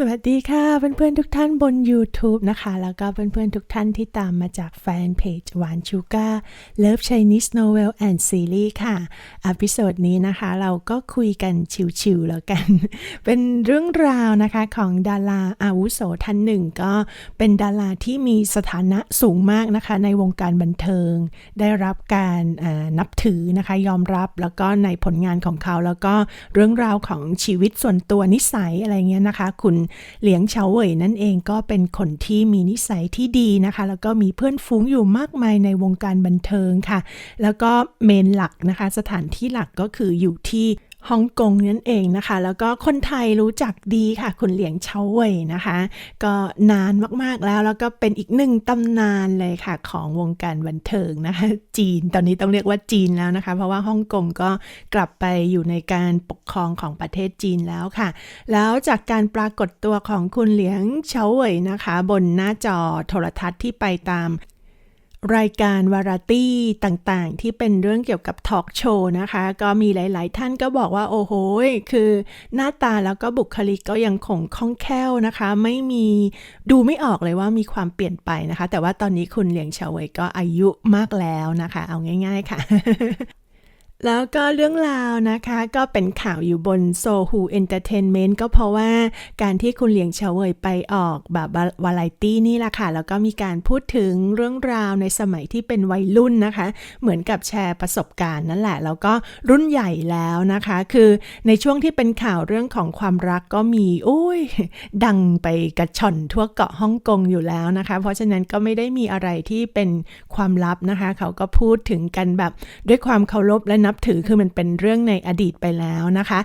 สวัสดีค่ะเพื่อนๆทุกท่านบน YouTube นะคะ แล้วก็เพื่อนๆทุกท่านที่ตามมาจากแฟนเพจหวานชูการ์ Love Chinese Novel and Series ค่ะอพิโซดนี้นะคะเราก็คุยกันชิวๆแล้วกัน เป็นเรื่องราวนะคะของดาราอาวุโสท่านหนึ่ง ก็เป็นดาราที่มีสถานะสูงมากนะคะ ในวงการบันเทิง ได้รับการนับถือนะคะยอมรับแล้วก็ในผลงานของเขา แล้วก็เรื่องราวของชีวิตส่วนตัวนิสัยอะไรเงี้ยนะคะคุณเหลียงเฉาเหวยนั่นเองก็เป็นคนที่มีนิสัยที่ดีนะคะ แล้วก็มีเพื่อนฝูงอยู่มากมายในวงการบันเทิงค่ะ แล้วก็เมนหลักนะคะ สถานที่หลักก็คืออยู่ที่ ฮ่องกงนั่นเองนะคะ แล้วก็คนไทยรู้จักดีค่ะ คุณเหลียงเฉาเหวยนะคะ ก็นานมากๆแล้ว แล้วก็เป็นอีกหนึ่งตำนานเลยค่ะ ของวงการบันเทิงนะคะ จีนตอนนี้ต้องเรียกว่าจีนแล้วนะคะ เพราะว่าฮ่องกงก็กลับไปอยู่ในการปกครองของประเทศจีนแล้วค่ะ แล้วจากการปรากฏตัวของคุณเหลียงเฉาเหวยนะคะ บนหน้าจอโทรทัศน์ที่ไปตาม รายการวาไรตี้ต่างๆ ที่เป็นเรื่องเกี่ยวกับทอล์กโชว์นะคะ ก็มีหลาย ๆ ท่านก็บอกว่า โอ้โหคือหน้าตาแล้วก็บุคลิกก็ยังคงคล่องแคล่วนะคะ ไม่มีดูไม่ออกเลยว่ามีความเปลี่ยนไปนะคะ แต่ว่าตอนนี้คุณเหลียงเฉาเวยก็อายุมากแล้วนะคะ เอาง่าย ๆ ค่ะ แล้วก็เรื่องราวนะคะก็เป็นข่าวอยู่บนโซฮูเอนเตอร์เทนเมนต์ก็เพราะว่าการที่คุณเหลียงเฉวยไปออกแบบวาไรตี้นี่แหละค่ะ แล้วก็มีการพูดถึงเรื่องราวในสมัยที่เป็นวัยรุ่นนะคะ เหมือนกับแชร์ประสบการณ์นั่นแหละ แล้วก็รุ่นใหญ่แล้วนะคะ คือในช่วงที่เป็นข่าวเรื่องของความรักก็มีโอ้ยดังไปกระชอนทั่วเกาะฮ่องกงอยู่แล้วนะคะ เพราะฉะนั้นก็ไม่ได้มีอะไรที่เป็นความลับนะคะ เขาก็พูดถึงกันแบบด้วยความเคารพและนับถือคือมันเป็นเรื่องในอดีตไปแล้วนะคะ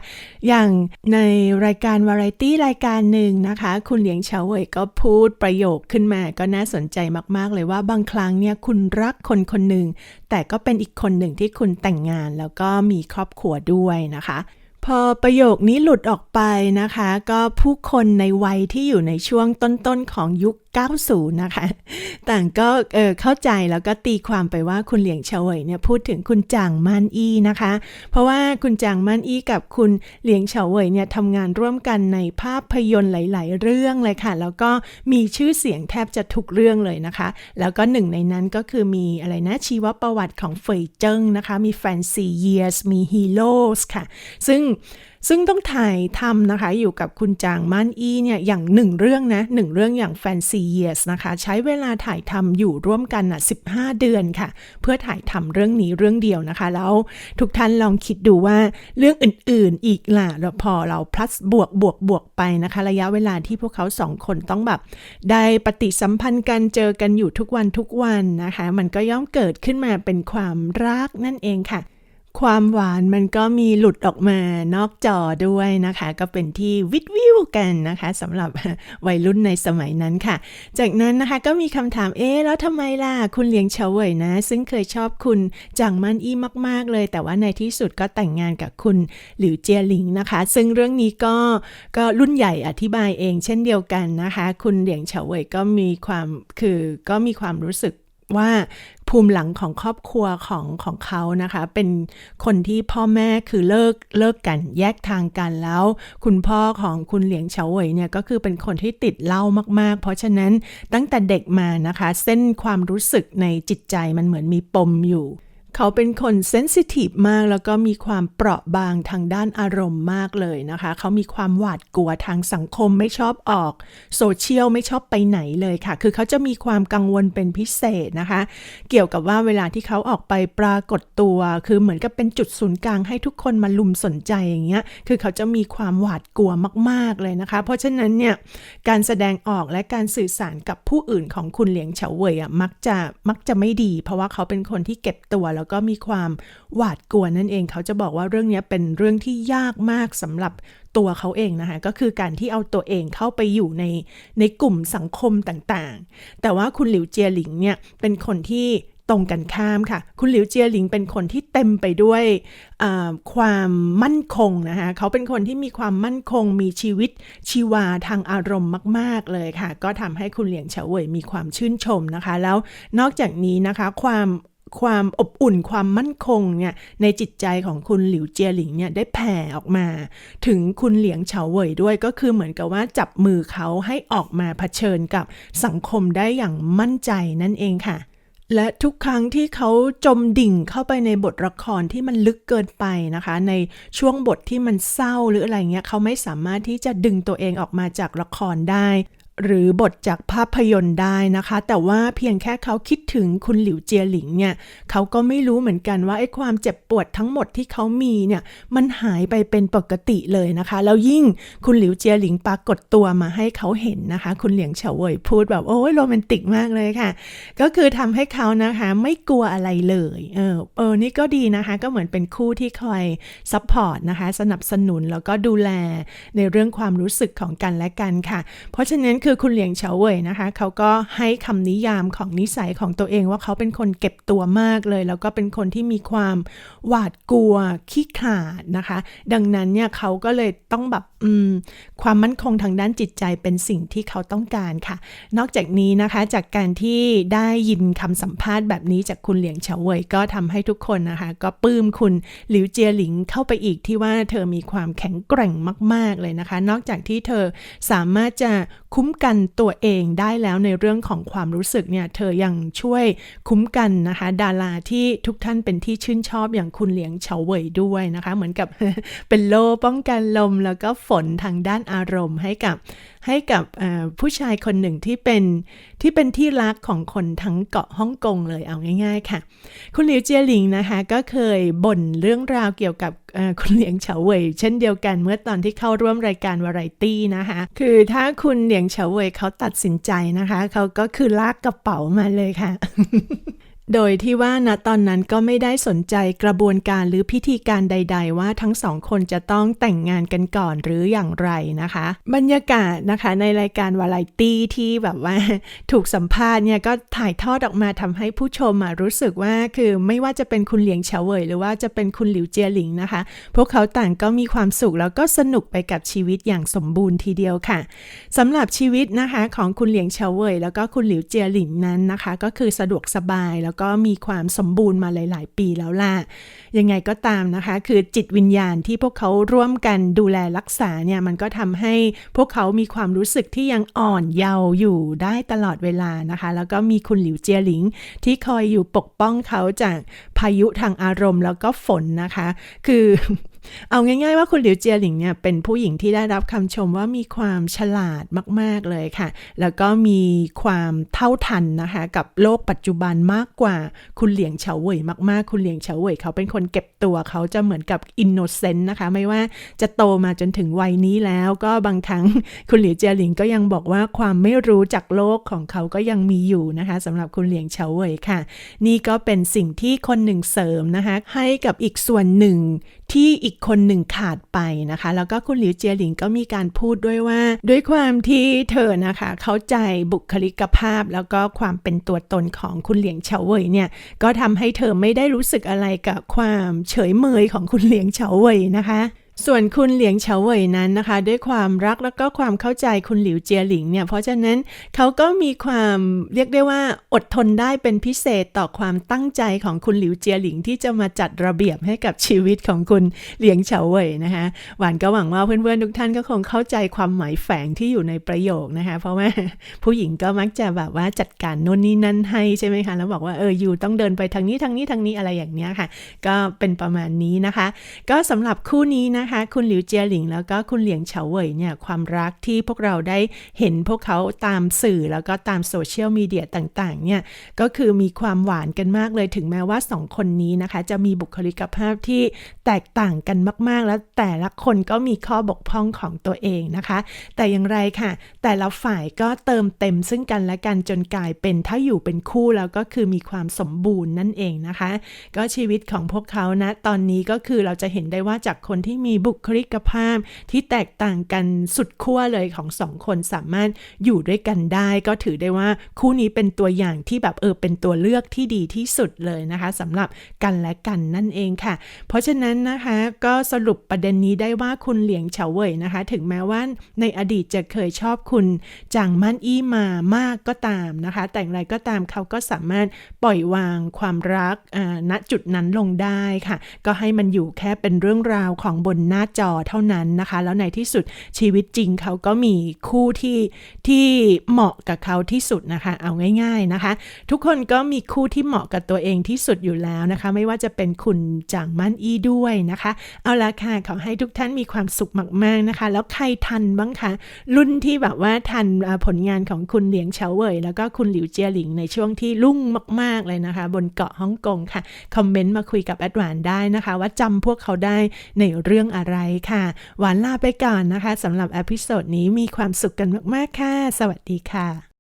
อย่างในรายการวาไรตี้รายการหนึ่งนะคะ คุณเหลียงเฉาเวยก็พูดประโยคขึ้นมาก็น่าสนใจมากๆ เลยว่าบางครั้งเนี่ยคุณรักคนคนหนึ่งแต่ก็เป็นอีกคนหนึ่งที่คุณแต่งงานแล้วก็มีครอบครัวด้วยนะคะพอประโยคนี้หลุดออกไปนะคะ ก็ผู้คนในวัยที่อยู่ในช่วงต้นๆของยุค 90 นะคะ ต่างก็เออเข้าใจแล้วก็ตีความไปว่าคุณเหลียงเฉวยเนี่ยพูดถึงคุณจางมันอีนะคะ เพราะว่าคุณจางมันอีกับคุณเหลียงเฉวยเนี่ยทำงานร่วมกันในภาพยนตร์หลาย ๆ เรื่องเลยค่ะ แล้วก็มีชื่อเสียงแทบจะทุกเรื่องเลยนะคะ แล้วก็หนึ่งในนั้นก็คือมีอะไรนะชีวประวัติของเฟยเจิ้งนะคะ มี Fancy Years มี Heroes ค่ะ ซึ่ง ซึ่งต้องถ่ายทำนะคะ อยู่กับคุณจางมันอีเนี่ยอย่างหนึ่งเรื่องนะหนึ่งเรื่องอย่าง Fancy Years นะคะ ใช้เวลาถ่ายทำอยู่ร่วมกันนะ15 เดือนค่ะ เพื่อถ่ายทำเรื่องนี้เรื่องเดียวนะคะ แล้วทุกท่านลองคิดดูว่าเรื่องอื่นๆ อีกล่ะแล้วพอเรา plus บวกบวกบวกไปนะคะ ระยะเวลาที่พวกเขาสองคนต้องแบบ ได้ปฏิสัมพันธ์กันเจอกันอยู่ทุกวันทุกวันนะคะ มันก็ย่อมเกิดขึ้นมาเป็นความรักนั่นเองค่ะ ความหวานมันก็มีหลุดออกมานอกจอด้วยนะคะ ก็เป็นที่วิดวิวกันนะคะสำหรับวัยรุ่นในสมัยนั้นค่ะ จากนั้นนะคะก็มีคำถามเอ๊แล้วทำไมล่ะ คุณเลี้ยงเฉวยนะ ซึ่งเคยชอบคุณจางมันอี้มาก ๆ เลย แต่ว่าในที่สุดก็แต่งงานกับคุณหลิวเจียหลิงนะคะ ซึ่งเรื่องนี้ก็ก็รุ่นใหญ่อธิบายเอง เช่นเดียวกันนะคะ คุณเลียงเฉวยก็มีความคือก็มีความรู้สึก ว่าภูมิหลังของครอบครัวของของเขานะคะ เป็นคนที่พ่อแม่คือเลิกเลิกกันแยกทางกันแล้ว คุณพ่อของคุณเหลียงเฉาเวยเนี่ยก็คือเป็นคนที่ติดเหล้ามากๆ เพราะฉะนั้นตั้งแต่เด็กมานะคะ เส้นความรู้สึกในจิตใจมันเหมือนมีปมอยู่ เขาเป็นคนเซนซิทีฟมากแล้วก็มีความเปราะบางทางด้านอารมณ์มากเลยนะคะ เขามีความหวาดกลัวทางสังคมไม่ชอบออกโซเชียลไม่ชอบไปไหนเลยค่ะ คือเขาจะมีความกังวลเป็นพิเศษนะคะ เกี่ยวกับว่าเวลาที่เขาออกไปปรากฏตัว คือเหมือนกับเป็นจุดศูนย์กลางให้ทุกคนมาลุมสนใจอย่างเงี้ย คือเขาจะมีความหวาดกลัวมาก ๆเลยนะคะ เพราะฉะนั้นเนี่ยการแสดงออกและการสื่อสารกับผู้อื่นของคุณเหลียงเฉาเวยอะมักจะมักจะไม่ดี เพราะว่าเขาเป็นคนที่เก็บตัวแล้วแล้วก็มีความหวาดกลัวนั่นเอง เขาจะบอกว่าเรื่องนี้เป็นเรื่องที่ยากมากสำหรับตัวเขาเองนะคะ ก็คือการที่เอาตัวเองเข้าไปอยู่ในในกลุ่มสังคมต่างๆ แต่ว่าคุณหลิวเจียหลิงเนี่ยเป็นคนที่ตรงกันข้ามค่ะ คุณหลิวเจียหลิงเป็นคนที่เต็มไปด้วยความมั่นคงนะคะ เขาเป็นคนที่มีความมั่นคง มีชีวิตชีวาทางอารมณ์มาก ๆ เลยค่ะ ก็ทำให้คุณเหลียงเฉวยมีความชื่นชมนะคะ แล้วนอกจากนี้นะคะ ความ ความอบอุ่นความมั่นคงเนี่ยในจิตใจของคุณหลิวเจียหลิงเนี่ยได้แผ่ออกมา ถึงคุณเหลียงเฉาเว่ยด้วยก็คือเหมือนกับว่าจับมือเขาให้ออกมาเผชิญกับสังคมได้อย่างมั่นใจนั่นเองค่ะและทุกครั้งที่เขาจมดิ่งเข้าไปในบทละครที่มันลึกเกินไปนะคะ ในช่วงบทที่มันเศร้าหรืออะไรเงี้ยเขาไม่สามารถที่จะดึงตัวเองออกมาจากละครได้ หรือบทจากภาพยนตร์ได้นะคะ แต่ว่าเพียงแค่เขาคิดถึงคุณหลิวเจียหลิงเนี่ยเขาก็ไม่รู้เหมือนกันว่าไอ้ความเจ็บปวดทั้งหมดที่เขามีเนี่ยมันหายไปเป็นปกติเลยนะคะ แล้วยิ่งคุณหลิวเจียหลิงปรากฏตัวมาให้เขาเห็นนะคะ คุณเหลียงเฉาเวยพูดแบบโอ้ยโรแมนติกมากเลยค่ะ ก็คือทำให้เขานะคะไม่กลัวอะไรเลยเออเออนี่ก็ดีนะคะ ก็เหมือนเป็นคู่ที่คอยซัพพอร์ตนะคะสนับสนุนแล้วก็ดูแลในเรื่องความรู้สึกของกันและกันค่ะ เพราะฉะนั้นคือคุณเหลียงเฉาเว่ยนะคะ เขาก็ให้คำนิยามของนิสัยของตัวเองว่าเขาเป็นคนเก็บตัวมากเลย แล้วก็เป็นคนที่มีความหวาดกลัวขี้ขลาดนะคะ ดังนั้นเนี่ยเขาก็เลยต้องแบบ ความมั่นคงทางด้านจิตใจเป็นสิ่งที่เขาต้องการค่ะ นอกจากนี้นะคะจากการที่ได้ยินคำสัมภาษณ์แบบนี้จากคุณเหลียงเฉาเวยก็ทำให้ทุกคนนะคะ ก็ปลื้มคุณหลิวเจียหลิงเข้าไปอีกที่ว่าเธอมีความแข็งแกร่งมาก ๆเลยนะคะ นอกจากที่เธอสามารถจะคุ้มกันตัวเองได้แล้วในเรื่องของความรู้สึกเนี่ยเธอยังช่วยคุ้มกันนะคะ ดาราที่ทุกท่านเป็นที่ชื่นชอบอย่างคุณเหลียงเฉาเวยด้วยนะคะ เหมือนกับเป็นโลป้องกันลมแล้วก็ฝนทางด้านอารมณ์ให้กับให้กับผู้ชายคนหนึ่งที่เป็นที่เป็นที่รักของคนทั้งเกาะฮ่องกงเลยเอาง่าย ๆ ค่ะ คุณหลิวเจียหลิงนะคะก็เคยบ่นเรื่องราวเกี่ยวกับคุณเหลียงเฉาเว่ยเช่นเดียวกันเมื่อตอนที่เข้าร่วมรายการวาไรตี้นะคะ คือถ้าคุณเหลียงเฉาเว่ยเขาตัดสินใจนะคะ เขาก็คือลากกระเป๋ามาเลยค่ะ โดยที่ว่าณตอนนั้นก็ไม่ได้สนใจกระบวนการหรือพิธีการใด ๆ ว่าทั้งสองคนจะต้องแต่งงานกันก่อนหรืออย่างไรนะคะ บรรยากาศนะคะในรายการวาไรตี้ที่แบบว่าถูกสัมภาษณ์เนี่ยก็ถ่ายทอดออกมาทำให้ผู้ชมรู้สึกว่าคือไม่ว่าจะเป็นคุณเหลียงเฉวย หรือว่าจะเป็นคุณหลิวเจียหลิงนะคะ พวกเขาต่างก็มีความสุขแล้วก็สนุกไปกับชีวิตอย่างสมบูรณ์ทีเดียวค่ะสำหรับชีวิตนะคะของคุณเหลียงเฉวย แล้วก็คุณหลิวเจียหลิงนั้นนะคะ ก็คือสะดวกสบายแล้วก็มีความสมบูรณ์มาหลาย ๆ ปีแล้วล่ะ ยังไงก็ตามนะคะ คือจิตวิญญาณที่พวกเขาร่วมกันดูแลรักษาเนี่ย มันก็ทำให้พวกเขามีความรู้สึกที่ยังอ่อนเยาว์อยู่ได้ตลอดเวลานะคะ แล้วก็มีคุณหลิวเจียหลิง ที่คอยอยู่ปกป้องเขาจากพายุทางอารมณ์แล้วก็ฝนนะคะ คือ เอาง่ายๆว่าคุณหลิวเจียหลิงเนี่ยเป็นผู้หญิงที่ได้รับคำชมว่ามีความฉลาดมาก ๆ เลยค่ะ แล้วก็มีความเท่าทันนะคะกับโลกปัจจุบันมากกว่าคุณเหลียงเฉาเว่ยมากๆ คุณเหลียงเฉาเว่ยเขาเป็นคนเก็บตัวเขาจะเหมือนกับอินโนเซนต์นะคะ ไม่ว่าจะโตมาจนถึงวัยนี้แล้ว ก็บางครั้งคุณเหลียงเจียหลิงก็ยังบอกว่าความไม่รู้จักโลกของเขาก็ยังมีอยู่นะคะสำหรับคุณเหลียงเฉาเว่ยค่ะ นี่ก็เป็นสิ่งที่คนหนึ่งเสริมนะคะให้กับอีกส่วนหนึ่ง ที่อีกคนหนึ่งขาดไปนะคะ แล้วก็คุณหลิวเจียหลิงก็มีการพูดด้วยว่า ด้วยความที่เธอนะคะ เข้าใจบุคลิกภาพแล้วก็ความเป็นตัวตนของคุณเหลียงเฉาเว่ยเนี่ยก็ทำให้เธอไม่ได้รู้สึกอะไรกับความเฉยเมยของคุณเหลียงเฉาเว่ยนะคะ ส่วนคุณเหลียงเฉาเว่ยนั้นนะคะ ด้วยความรักแล้วก็ความเข้าใจคุณหลิวเจียหลิงเนี่ยเพราะฉะนั้นเขาก็มีความเรียกได้ว่าอดทนได้เป็นพิเศษต่อความตั้งใจของคุณหลิวเจียหลิงที่จะมาจัดระเบียบให้กับชีวิตของคุณเหลียงเฉาเว่ยนะคะหวานก็หวังว่าเพื่อนๆทุกท่านก็คงเข้าใจความหมายแฝงที่อยู่ในประโยคนะคะ เพราะว่าผู้หญิงก็มักจะแบบว่าจัดการโน่นนี่นั่นให้ใช่ไหมคะแล้วบอกว่าเอออยู่ต้องเดินไปทางนี้ทางนี้ทางนี้อะไรอย่างเนี้ยค่ะ ก็เป็นประมาณนี้นะคะ ก็สำหรับคู่นี้นะคะคะ คุณหลิวเจียหลิง แล้วก็คุณเหลียงเฉาเว่ยเนี่ยความรักที่พวกเราได้เห็นพวกเขาตามสื่อแล้วก็ตามโซเชียลมีเดียต่างๆเนี่ยก็คือมีความหวานกันมากเลยถึงแม้ว่าสองคนนี้นะคะ จะมีบุคลิกภาพที่แตกต่างกันมากๆ แล้วแต่ละคนก็มีข้อบกพร่องของตัวเองนะคะ แต่อย่างไรค่ะ แต่ละฝ่ายก็เติมเต็มซึ่งกันและกันจนกลายเป็นถ้าอยู่เป็นคู่แล้วก็คือมีความสมบูรณ์นั่นเองนะคะ ก็ชีวิตของพวกเขานะตอนนี้ก็คือเราจะเห็นได้ว่าจากคนที่มีมีบุคลิกภาพที่แตกต่างกันสุดขั้วเลยของสองคนสามารถอยู่ด้วยกันได้ ก็ถือได้ว่าคู่นี้เป็นตัวอย่างที่แบบเออเป็นตัวเลือกที่ดีที่สุดเลยนะคะสำหรับกันและกันนั่นเองค่ะ เพราะฉะนั้นนะคะก็สรุปประเด็นนี้ได้ว่าคุณเหลียงเฉาเว่ยนะคะ ถึงแม้ว่าในอดีตจะเคยชอบคุณจางมั่นอี้มามากก็ตามนะคะ แต่อย่างไรก็ตามเขาก็สามารถปล่อยวางความรักณจุดนั้นลงได้ค่ะ ก็ให้มันอยู่แค่เป็นเรื่องราวของบนหน้าจอเท่านั้นนะคะ แล้วในที่สุดชีวิตจริงเขาก็มีคู่ที่ที่เหมาะกับเขาที่สุดนะคะ เอาง่าย ๆนะคะ ทุกคนก็มีคู่ที่เหมาะกับตัวเองที่สุดอยู่แล้วนะคะ ไม่ว่าจะเป็นคุณจางมั่นอี้ด้วยนะคะ เอาละค่ะขอให้ทุกท่านมีความสุขมากๆนะคะ แล้วใครทันบ้างคะรุ่นที่แบบว่าทันผลงานของคุณเหลียงเฉาเว่ยแล้วก็คุณหลิวเจียหลิงในช่วงที่รุ่งมาก ๆเลยนะคะ บนเกาะฮ่องกงค่ะคอมเมนต์มาคุยกับแอดวานได้นะคะ ว่าจำพวกเขาได้ในเรื่องอะไรค่ะ หวานลาไปก่อนนะคะสำหรับอพิโซดนี้มีความสุขกันมาก ๆ ค่ะ สวัสดีค่ะ